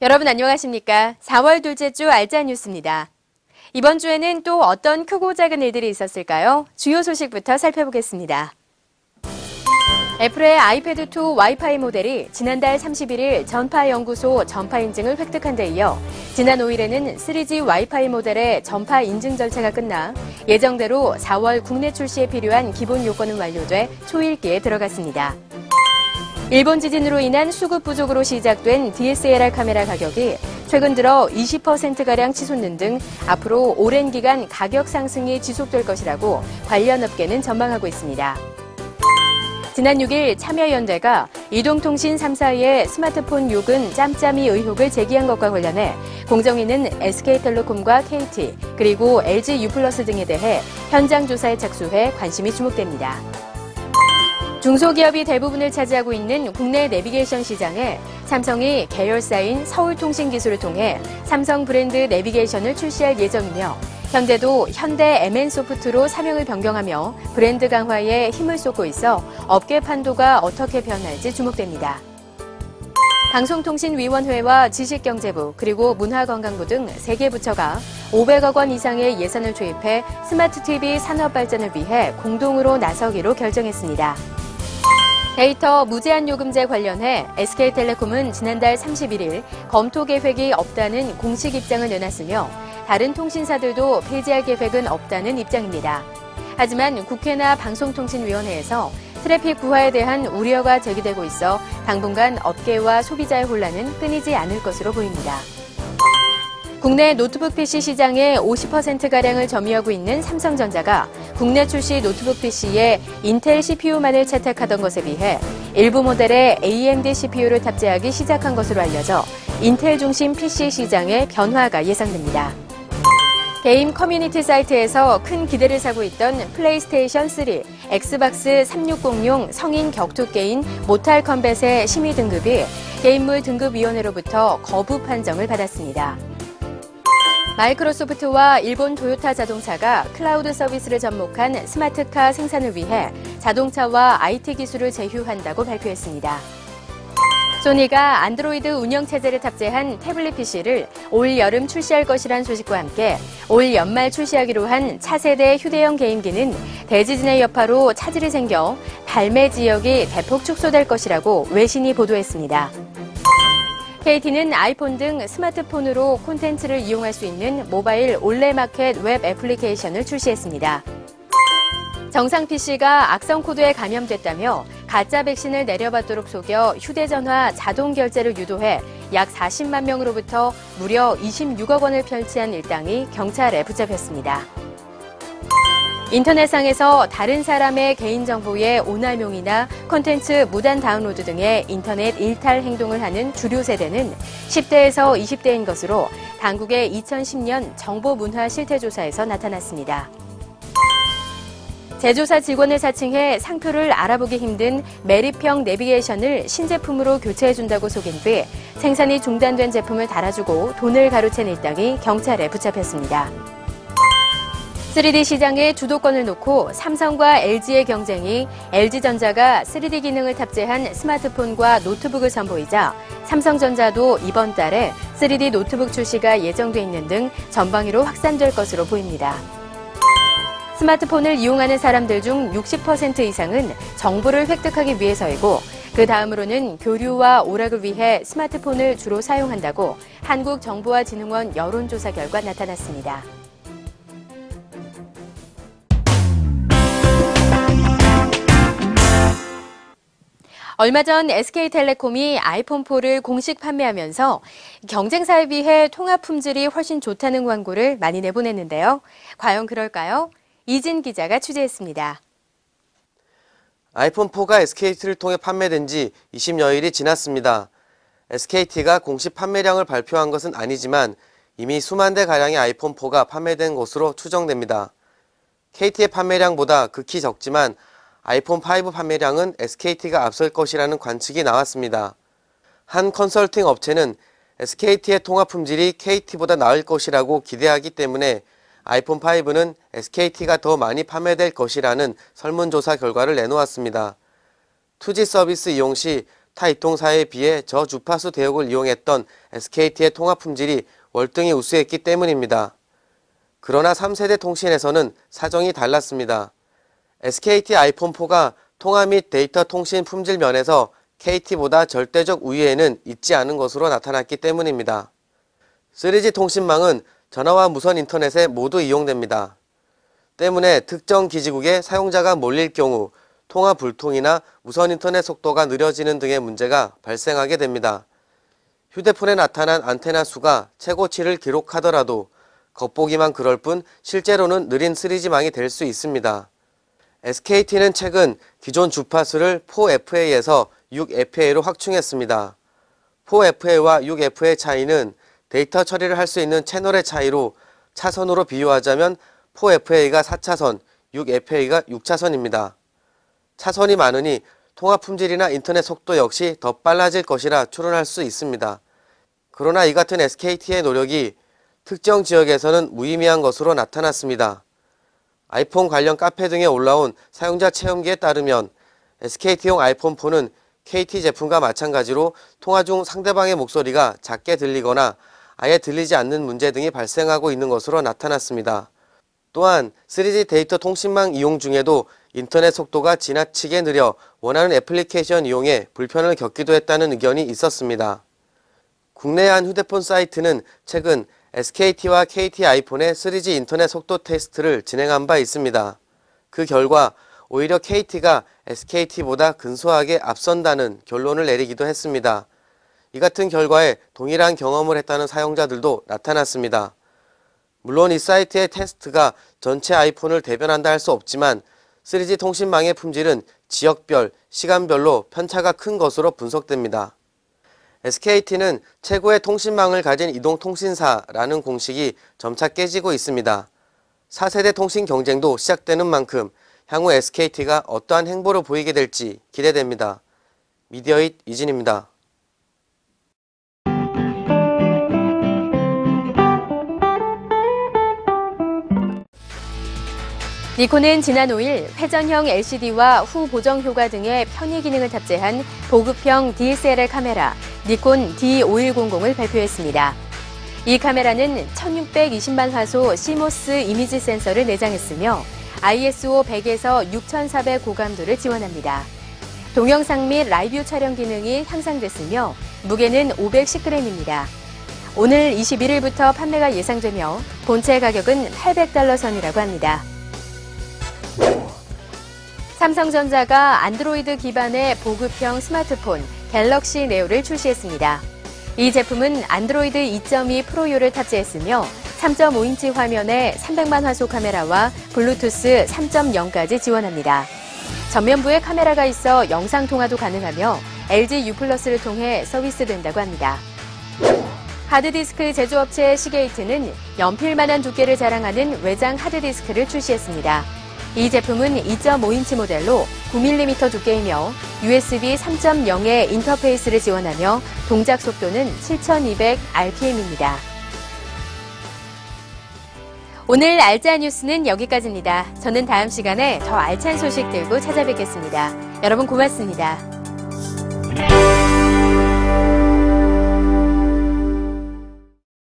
여러분 안녕하십니까? 4월 둘째 주 알짜 뉴스입니다. 이번 주에는 또 어떤 크고 작은 일들이 있었을까요? 주요 소식부터 살펴보겠습니다. 애플의 아이패드2 와이파이 모델이 지난달 31일 전파연구소 전파 인증을 획득한 데 이어 지난 5일에는 3G 와이파이 모델의 전파 인증 절차가 끝나 예정대로 4월 국내 출시에 필요한 기본 요건은 완료돼 초읽기에 들어갔습니다. 일본 지진으로 인한 수급 부족으로 시작된 DSLR 카메라 가격이 최근 들어 20%가량 치솟는 등 앞으로 오랜 기간 가격 상승이 지속될 것이라고 관련 업계는 전망하고 있습니다. 지난 6일 참여연대가 이동통신 3사의 스마트폰 요금 짬짬이 의혹을 제기한 것과 관련해 공정위는 SK텔레콤과 KT 그리고 LG U+플러스 등에 대해 현장 조사에 착수해 관심이 주목됩니다. 중소기업이 대부분을 차지하고 있는 국내 내비게이션 시장에 삼성이 계열사인 서울통신기술을 통해 삼성 브랜드 내비게이션을 출시할 예정이며 현대도 현대 MN소프트로 사명을 변경하며 브랜드 강화에 힘을 쏟고 있어 업계 판도가 어떻게 변할지 주목됩니다. 방송통신위원회와 지식경제부 그리고 문화관광부 등 3개 부처가 500억 원 이상의 예산을 투입해 스마트 TV 산업 발전을 위해 공동으로 나서기로 결정했습니다. 데이터 무제한 요금제 관련해 SK텔레콤은 지난달 31일 검토 계획이 없다는 공식 입장을 내놨으며 다른 통신사들도 폐지할 계획은 없다는 입장입니다. 하지만 국회나 방송통신위원회에서 트래픽 부하에 대한 우려가 제기되고 있어 당분간 업계와 소비자의 혼란은 끊이지 않을 것으로 보입니다. 국내 노트북 PC 시장의 50%가량을 점유하고 있는 삼성전자가 국내 출시 노트북 PC에 인텔 CPU만을 채택하던 것에 비해 일부 모델에 AMD CPU를 탑재하기 시작한 것으로 알려져 인텔 중심 PC 시장의 변화가 예상됩니다. 게임 커뮤니티 사이트에서 큰 기대를 사고 있던 플레이스테이션 3, 엑스박스 360용 성인 격투 게임 모탈 컴뱃의 심의 등급이 게임물 등급위원회로부터 거부 판정을 받았습니다. 마이크로소프트와 일본 도요타 자동차가 클라우드 서비스를 접목한 스마트카 생산을 위해 자동차와 IT 기술을 제휴한다고 발표했습니다. 소니가 안드로이드 운영체제를 탑재한 태블릿 PC를 올 여름 출시할 것이란 소식과 함께 올 연말 출시하기로 한 차세대 휴대용 게임기는 대지진의 여파로 차질이 생겨 발매 지역이 대폭 축소될 것이라고 외신이 보도했습니다. KT는 아이폰 등 스마트폰으로 콘텐츠를 이용할 수 있는 모바일 올레마켓 웹 애플리케이션을 출시했습니다. 정상 PC가 악성 코드에 감염됐다며 가짜 백신을 내려받도록 속여 휴대전화 자동 결제를 유도해 약 40만 명으로부터 무려 26억 원을 편취한 일당이 경찰에 붙잡혔습니다. 인터넷상에서 다른 사람의 개인정보의 오남용이나 콘텐츠 무단 다운로드 등의 인터넷 일탈 행동을 하는 주류 세대는 10대에서 20대인 것으로 당국의 2010년 정보문화 실태조사에서 나타났습니다. 제조사 직원을 사칭해 상표를 알아보기 힘든 메리평 내비게이션을 신제품으로 교체해준다고 속인 뒤 생산이 중단된 제품을 달아주고 돈을 가로챈 일당이 경찰에 붙잡혔습니다. 3D 시장의 주도권을 놓고 삼성과 LG의 경쟁이 LG전자가 3D 기능을 탑재한 스마트폰과 노트북을 선보이자 삼성전자도 이번 달에 3D 노트북 출시가 예정돼 있는 등 전방위로 확산될 것으로 보입니다. 스마트폰을 이용하는 사람들 중 60% 이상은 정보를 획득하기 위해서이고 그 다음으로는 교류와 오락을 위해 스마트폰을 주로 사용한다고 한국정보화진흥원 여론조사 결과 나타났습니다. 얼마 전 SK텔레콤이 아이폰4를 공식 판매하면서 경쟁사에 비해 통합 품질이 훨씬 좋다는 광고를 많이 내보냈는데요. 과연 그럴까요? 이진 기자가 취재했습니다. 아이폰4가 SKT를 통해 판매된 지 20여일이 지났습니다. SKT가 공식 판매량을 발표한 것은 아니지만 이미 수만 대 가량의 아이폰4가 판매된 것으로 추정됩니다. KT의 판매량보다 극히 적지만 아이폰 5 판매량은 SKT가 앞설 것이라는 관측이 나왔습니다. 한 컨설팅 업체는 SKT의 통합 품질이 KT보다 나을 것이라고 기대하기 때문에 아이폰 5는 SKT가 더 많이 판매될 것이라는 설문조사 결과를 내놓았습니다. 2G 서비스 이용 시 타 이통사에 비해 저주파수 대역을 이용했던 SKT의 통화 품질이 월등히 우수했기 때문입니다. 그러나 3세대 통신에서는 사정이 달랐습니다. SKT 아이폰4가 통화 및 데이터 통신 품질 면에서 KT보다 절대적 우위에는 있지 않은 것으로 나타났기 때문입니다. 3G 통신망은 전화와 무선 인터넷에 모두 이용됩니다. 때문에 특정 기지국에 사용자가 몰릴 경우 통화 불통이나 무선 인터넷 속도가 느려지는 등의 문제가 발생하게 됩니다. 휴대폰에 나타난 안테나 수가 최고치를 기록하더라도 겉보기만 그럴 뿐 실제로는 느린 3G망이 될 수 있습니다. SKT는 최근 기존 주파수를 4FA에서 6FA로 확충했습니다. 4FA와 6FA 차이는 데이터 처리를 할 수 있는 채널의 차이로 차선으로 비유하자면 4FA가 4차선, 6FA가 6차선입니다. 차선이 많으니 통화 품질이나 인터넷 속도 역시 더 빨라질 것이라 추론할 수 있습니다. 그러나 이 같은 SKT의 노력이 특정 지역에서는 무의미한 것으로 나타났습니다. 아이폰 관련 카페 등에 올라온 사용자 체험기에 따르면 SKT용 아이폰4는 KT 제품과 마찬가지로 통화 중 상대방의 목소리가 작게 들리거나 아예 들리지 않는 문제 등이 발생하고 있는 것으로 나타났습니다. 또한 3G 데이터 통신망 이용 중에도 인터넷 속도가 지나치게 느려 원하는 애플리케이션 이용에 불편을 겪기도 했다는 의견이 있었습니다. 국내 한 휴대폰 사이트는 최근 SKT와 KT 아이폰의 3G 인터넷 속도 테스트를 진행한 바 있습니다. 그 결과 오히려 KT가 SKT보다 근소하게 앞선다는 결론을 내리기도 했습니다. 이 같은 결과에 동일한 경험을 했다는 사용자들도 나타났습니다. 물론 이 사이트의 테스트가 전체 아이폰을 대변한다 할 수 없지만 3G 통신망의 품질은 지역별, 시간별로 편차가 큰 것으로 분석됩니다. SKT는 최고의 통신망을 가진 이동통신사라는 공식이 점차 깨지고 있습니다. 4세대 통신 경쟁도 시작되는 만큼 향후 SKT가 어떠한 행보를 보이게 될지 기대됩니다. 미디어잇 이진입니다. 니콘은 지난 5일 회전형 LCD와 후 보정 효과 등의 편의 기능을 탑재한 보급형 DSLR 카메라 니콘 D5100을 발표했습니다. 이 카메라는 1620만 화소 시모스 이미지 센서를 내장했으며 ISO 100에서 6400 고감도를 지원합니다. 동영상 및 라이브 촬영 기능이 향상됐으며 무게는 510g입니다. 오늘 21일부터 판매가 예상되며 본체 가격은 800달러 선이라고 합니다. 삼성전자가 안드로이드 기반의 보급형 스마트폰 갤럭시 네오를 출시했습니다. 이 제품은 안드로이드 2.2 프로유를 탑재했으며 3.5인치 화면에 300만 화소 카메라와 블루투스 3.0까지 지원합니다. 전면부에 카메라가 있어 영상 통화도 가능하며 LG U 플러스를 통해 서비스된다고 합니다. 하드디스크 제조업체 시게이트는 연필만한 두께를 자랑하는 외장 하드디스크를 출시했습니다. 이 제품은 2.5인치 모델로 9mm 두께이며 USB 3.0의 인터페이스를 지원하며 동작 속도는 7200rpm입니다. 오늘 알짜 뉴스는 여기까지입니다. 저는 다음 시간에 더 알찬 소식 들고 찾아뵙겠습니다. 여러분 고맙습니다.